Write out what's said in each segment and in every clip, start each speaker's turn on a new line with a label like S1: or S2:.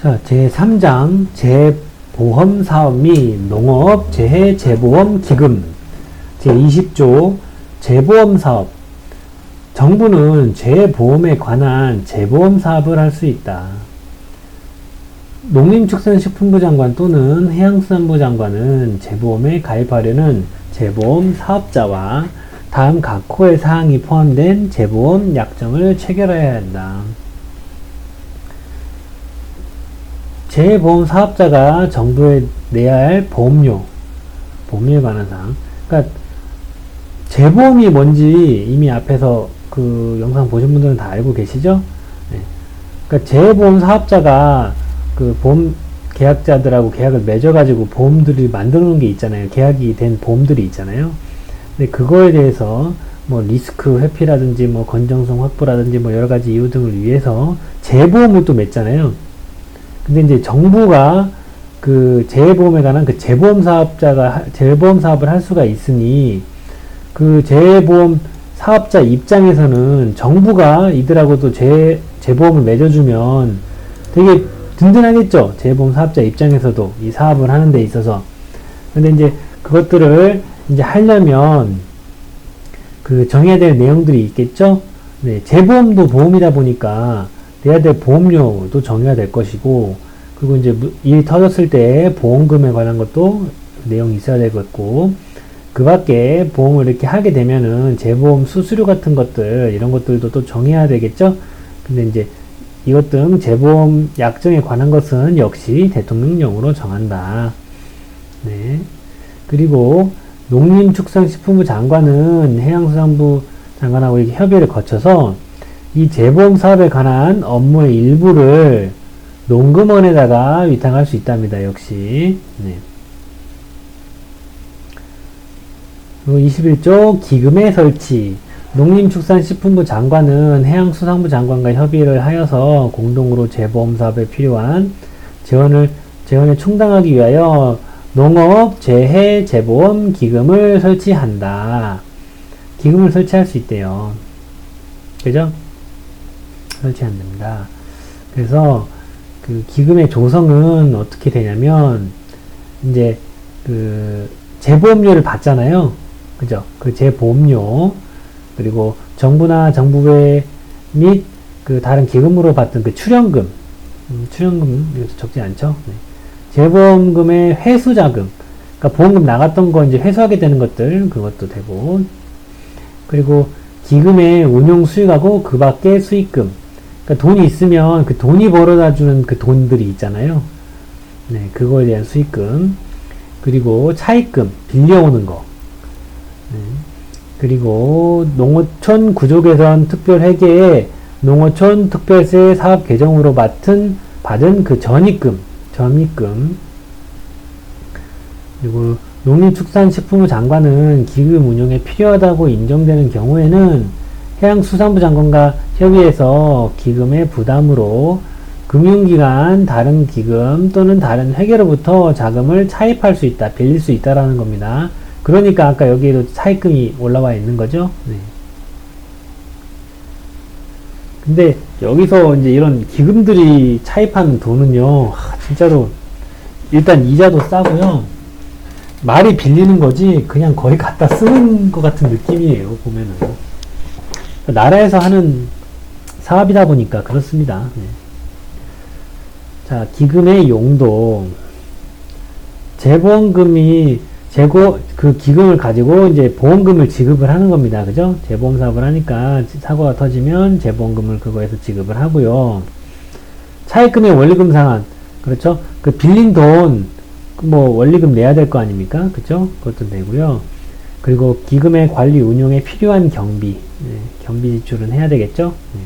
S1: 자, 제3장 재보험 사업 및 농업 재해 재보험 기금 제20조 재보험 사업 정부는 재보험에 관한 재보험 사업을 할 수 있다. 농림축산식품부 장관 또는 해양수산부 장관은 재보험에 가입하려는 재보험 사업자와 다음 각 호의 사항이 포함된 재보험 약정을 체결해야 한다. 재보험 사업자가 정부에 내야 할 보험료, 보험료에 관한 사항. 그러니까 재보험이 뭔지 이미 앞에서 그 영상 보신 분들은 다 알고 계시죠? 네. 그러니까 재보험 사업자가 그 보험 계약자들하고 계약을 맺어가지고 보험들이 만들어 놓은 게 있잖아요. 계약이 된 보험들이 있잖아요. 근데 그거에 대해서 뭐 리스크 회피라든지 뭐 건정성 확보라든지 뭐 여러 가지 이유 등을 위해서 재보험을 또 맺잖아요. 근데 이제 정부가 그 재보험에 관한 그 재보험 사업자가 재보험 사업을 할 수가 있으니 그 재보험 사업자 입장에서는 정부가 이들하고도 재 재보험을 맺어주면 되게 든든하겠죠. 재보험 사업자 입장에서도 이 사업을 하는 데 있어서. 근데 이제 그것들을 이제 하려면 그 정해야 될 내용들이 있겠죠. 네, 재보험도 보험이다 보니까 내야 될 보험료도 정해야 될 것이고, 그리고 이제 일이 터졌을 때 보험금에 관한 것도 내용이 있어야 되겠고, 그 밖에 보험을 이렇게 하게 되면은 재보험 수수료 같은 것들, 이런 것들도 또 정해야 되겠죠? 근데 이제 이것 등 재보험 약정에 관한 것은 역시 대통령령으로 정한다. 네. 그리고 농림축산식품부 장관은 해양수산부 장관하고 협의를 거쳐서 이 재보험 사업에 관한 업무의 일부를 농금원에다가 위탁할 수 있답니다. 역시. 네. 그리고 21조 기금의 설치. 농림축산식품부 장관은 해양수산부 장관과 협의를 하여서 공동으로 재보험 사업에 필요한 재원을 재원에 충당하기 위하여 농업 재해 재보험 기금을 설치한다. 기금을 설치할 수 있대요. 그죠? 설치한답니다. 그래서 그 기금의 조성은 어떻게 되냐면 이제 그 재보험료를 받잖아요. 그죠? 그 재보험료 그리고 정부나 정부회 및그 다른 기금으로 받던 그 출연금 음, 출연금 이것도 적지 않죠? 네. 재보험금의 회수자금 그러니까 보험금 나갔던 거 이제 회수하게 되는 것들 그것도 되고 그리고 기금의 운용 수익하고 그 밖의 수익금 그러니까 돈이 있으면 그 돈이 벌어다 주는 그 돈들이 있잖아요. 네, 그거에 대한 수익금 그리고 차익금 빌려오는 거 네. 그리고 농어촌 구조 개선 특별 회계에 농어촌 특별세 사업 개정으로 맡은 받은 그 전입금, 전입금 그리고 농림축산식품부 장관은 기금 운용에 필요하다고 인정되는 경우에는 해양수산부 장관과 협의해서 기금의 부담으로 금융기관 다른 기금 또는 다른 회계로부터 자금을 차입할 수 있다, 빌릴 수 있다라는 겁니다. 그러니까 아까 여기에도 차입금이 올라와 있는 거죠. 네. 근데 여기서 이제 이런 기금들이 차입하는 돈은요, 하, 진짜로 일단 이자도 싸고요. 말이 빌리는 거지 그냥 거의 갖다 쓰는 것 같은 느낌이에요 보면은 나라에서 하는 사업이다 보니까 그렇습니다. 네. 자 기금의 용도 재보험금이 재고 그 기금을 가지고 이제 보험금을 지급을 하는 겁니다. 그죠? 재보험 사업을 하니까 사고가 터지면 재보험금을 그거에서 지급을 하고요. 차입금의 원리금 상환 그렇죠? 그 빌린 돈 뭐 원리금 내야 될 거 아닙니까? 그죠? 그것도 되고요. 그리고 기금의 관리 운용에 필요한 경비 네, 경비 지출은 해야 되겠죠? 네.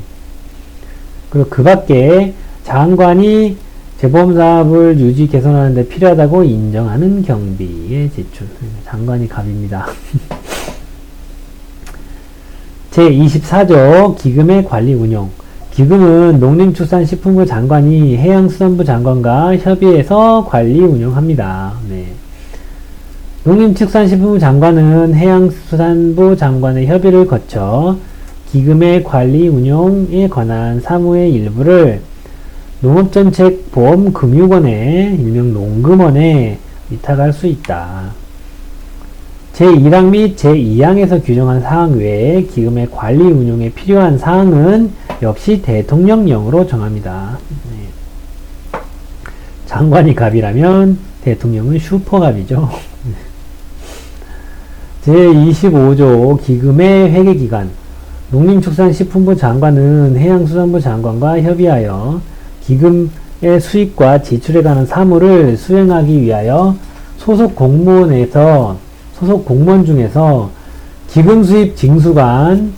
S1: 그리고 그 밖에 장관이 재보험 사업을 유지 개선하는 데 필요하다고 인정하는 경비의 지출. 장관이 갑입니다. 제24조 기금의 관리 운용. 기금은 농림축산식품부 장관이 해양수산부 장관과 협의해서 관리 운영합니다. 네. 농림축산식품부 장관은 해양수산부 장관의 협의를 거쳐 기금의 관리 운용에 관한 사무의 일부를 농업정책보험금융원에 일명 농금원에 위탁할 수 있다. 제1항 및 제2항에서 규정한 사항 외에 기금의 관리 운용에 필요한 사항은 역시 대통령령으로 정합니다. 네. 장관이 갑이라면 대통령은 슈퍼갑이죠. 제25조 기금의 회계기간 농림축산식품부 장관은 해양수산부 장관과 협의하여 기금의 수입과 지출에 관한 사무를 수행하기 위하여 소속 공무원에서 소속 공무원 중에서 기금 수입 징수관,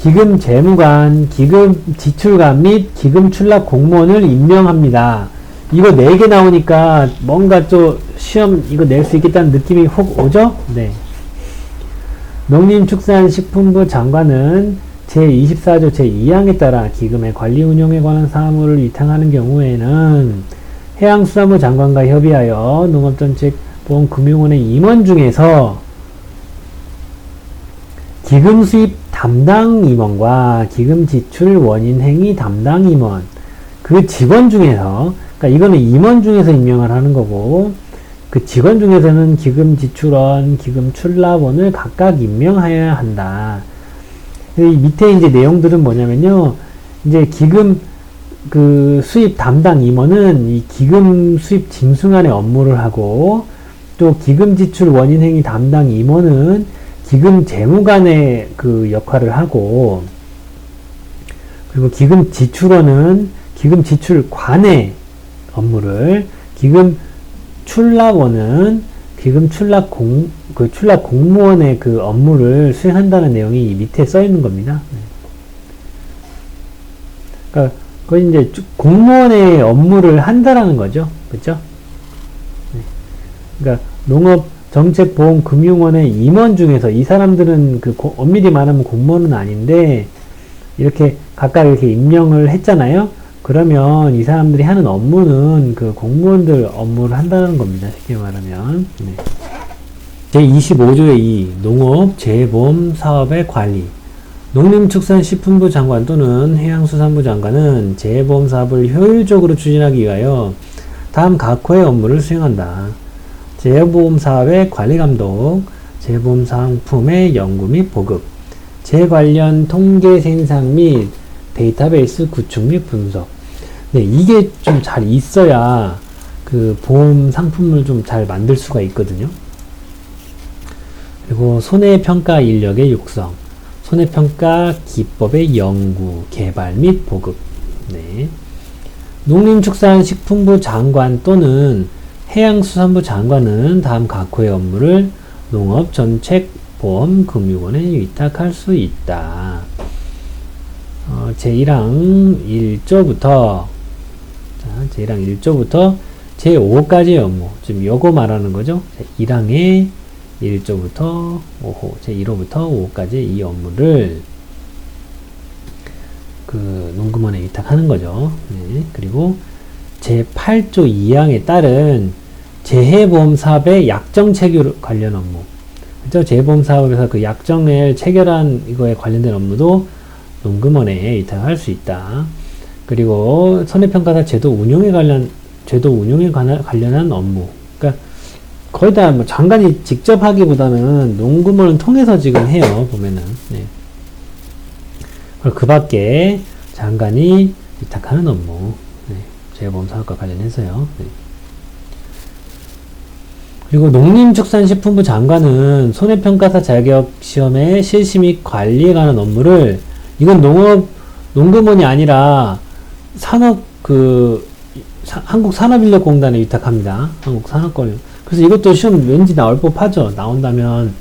S1: 기금 재무관, 기금 지출관 및 기금 출납 공무원을 임명합니다. 이거 4개 나오니까 뭔가 좀 시험 이거 낼 수 있겠다는 느낌이 혹 오죠? 네. 농림축산식품부 장관은 제24조 제2항에 따라 기금의 관리 운용에 관한 사무를 위탁하는 경우에는 해양수산부 장관과 협의하여 농업정책보험금융원의 임원 중에서 기금 수입 담당 임원과 기금 지출 원인 행위 담당 임원 그 직원 중에서 그러니까 이거는 임원 중에서 임명을 하는 거고 그 직원 중에서는 기금 지출원, 기금 출납원을 각각 임명하여야 한다. 이 밑에 이제 내용들은 뭐냐면요. 이제 기금 그 수입 담당 임원은 이 기금 수입 징수관의 업무를 하고 또 기금 지출 원인 행위 담당 임원은 기금 재무관의 그 역할을 하고 그리고 기금 지출원은 기금 지출관의 업무를 기금 출납원은 기금 출납 공, 그 출납 공무원의 그 업무를 수행한다는 내용이 이 밑에 써 있는 겁니다. 네. 그러니까 그 이제 공무원의 업무를 한다라는 거죠. 그렇죠? 네. 그러니까 농업 정책보험금융원의 임원 중에서 이 사람들은 그 고, 엄밀히 말하면 공무원은 아닌데 이렇게 각각 이렇게 임명을 했잖아요. 그러면 이 사람들이 하는 업무는 그 공무원들 업무를 한다는 겁니다. 쉽게 말하면. 네. 제25조의 2. 농업, 재보험 사업의 관리. 농림축산식품부 장관 또는 해양수산부 장관은 재보험 사업을 효율적으로 추진하기 위하여 다음 각 호의 업무를 수행한다. 재보험 사업의 관리 감독, 재보험 상품의 연구 및 보급, 재관련 통계 생산 및 데이터베이스 구축 및 분석. 네, 이게 좀 잘 있어야 그 보험 상품을 좀 잘 만들 수가 있거든요. 그리고 손해평가 인력의 육성, 손해평가 기법의 연구, 개발 및 보급. 네. 농림축산식품부 장관 또는 해양수산부 장관은 다음 각호의 업무를 농업정책보험금융원에 위탁할 수 있다. 어, 제1항 1조부터 자, 제1항 1조부터 제5까지의 업무 지금 요거 말하는 거죠. 제1항의 1조부터 5호 제1호부터 5까지 이 업무를 그 농금원에 위탁하는 거죠. 네. 그리고 제8조 2항에 따른 재해보험 사업의 약정 체결 관련 업무. 그죠? 재해보험 사업에서 그 약정을 체결한 이거에 관련된 업무도 농금원에 위탁할 수 있다. 그리고 손해평가사 제도 운용에 관련 제도 운용에 관련한 업무. 그러니까 거의 다 뭐 장관이 직접 하기보다는 농금원을 통해서 지금 해요. 보면은. 네. 그 밖에 장관이 위탁하는 업무. 네. 재보험 사업과 관련해서요. 네. 그리고 농림축산식품부 장관은 손해평가사 자격 시험의 실시 및 관리에 관한 업무를 이건 농업 농금원이 아니라 산업 그 사, 한국산업인력공단에 위탁합니다. 한국산업권. 그래서 이것도 시험 왠지 나올 법하죠. 나온다면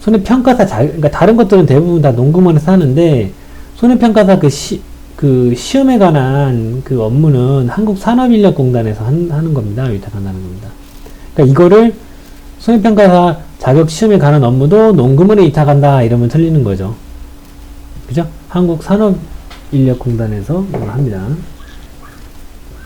S1: 손해평가사 자 그러니까 다른 것들은 대부분 다 농금원에서 하는데 손해평가사 그 시, 그 시험에 관한 그 업무는 한국산업인력공단에서 한, 하는 겁니다. 위탁한다는 겁니다. 그러니까 이거를 손해평가사 자격 시험에 관한 업무도 농금원에 위탁한다 이러면 틀리는 거죠. 그죠? 한국산업인력공단에서 합니다.